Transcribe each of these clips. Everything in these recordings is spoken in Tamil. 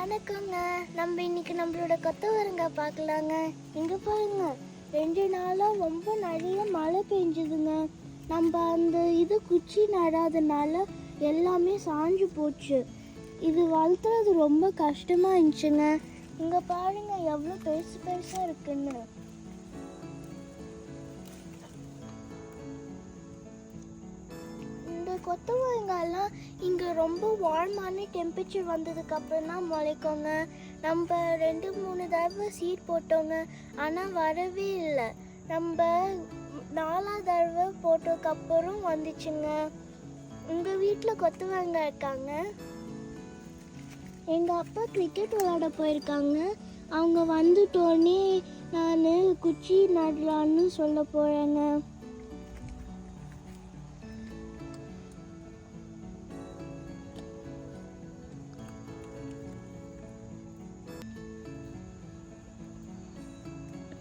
வணக்கங்க. நம்ம இன்னைக்கு நம்மளோட கொத்தவரங்க பார்க்கலாங்க. இங்க பாருங்க. ரெண்டு நாளா ரொம்ப நிறைய மழை பெஞ்சுதுங்க. நம்ம அந்த இது குச்சி நடாதனால எல்லாமே சாஞ்சு போச்சு. இது வளர்த்துறது ரொம்ப கஷ்டமா இருந்துச்சுங்க. இங்க பாருங்க எவ்வளோ பெருசு பெருசா இருக்குன்னு. இந்த இங்கே ரொம்ப வார்மான டெம்பரேச்சர் வந்ததுக்கு அப்புறம் தான் முளைக்கோங்க. நம்ம ரெண்டு மூணு தடவை சீட் போட்டோங்க. ஆனால் வரவே இல்லை. நம்ம நாலாவது தடவை போட்டதுக்கப்புறம் வந்துச்சுங்க. உங்கள் வீட்டில் கொத்தவரங்காய் இருக்காங்க? எங்கள் அப்பா கிரிக்கெட் விளாட போயிருக்காங்க. அவங்க வந்துட்டோடனே நான் குச்சி நடலான்னு சொல்ல போகிறேங்க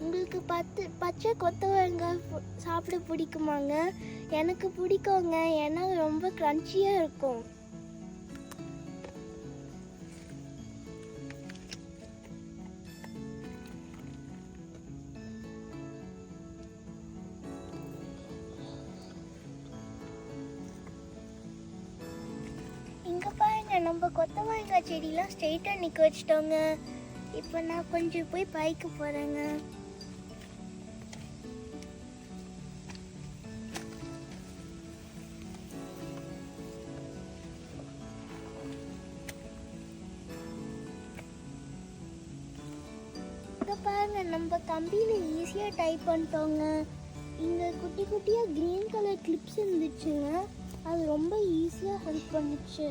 உங்களுக்கு பத்து பச்சை கொத்தவரங்காய் பு- சாப்பிட பிடிக்குமாங்க? எனக்கு பிடிக்குங்க. ஏன்னா ரொம்ப க்ரன்ச்சியாக இருக்கும். இங்கே பாருங்க நம்ம கொத்தவரங்காய் செடியெலாம் ஸ்ட்ரெயிட்டாக நிற்க வச்சிட்டோங்க. இப்போ நான் கொஞ்சம் போய் பைக்கு போகிறேங்க இங்க பாருங்க நம்ம கம்பியில் ஈஸியாக டைப் பண்ணிட்டோங்க. இங்கே குட்டி குட்டியாக க்ரீன் கலர் கிளிப்ஸ் இருந்துச்சுங்க. அது ரொம்ப ஈஸியாக ஹெல்ப் பண்ணுச்சு.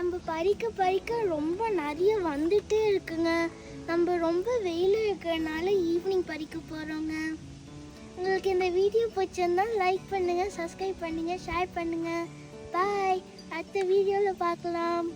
நம்ம பறிக்க பறிக்க ரொம்ப நிறைய வந்துட்டே இருக்குங்க. நம்ம ரொம்ப வெயில் இருக்கிறனால ஈவினிங் பறிக்க போகிறோங்க உங்களுக்கு இந்த வீடியோ பிடிச்சிருந்தா லைக் பண்ணுங்கள் சப்ஸ்கிரைப் பண்ணுங்கள் ஷேர் பண்ணுங்கள் பாய் அடுத்த வீடியோவில் பார்க்கலாம்.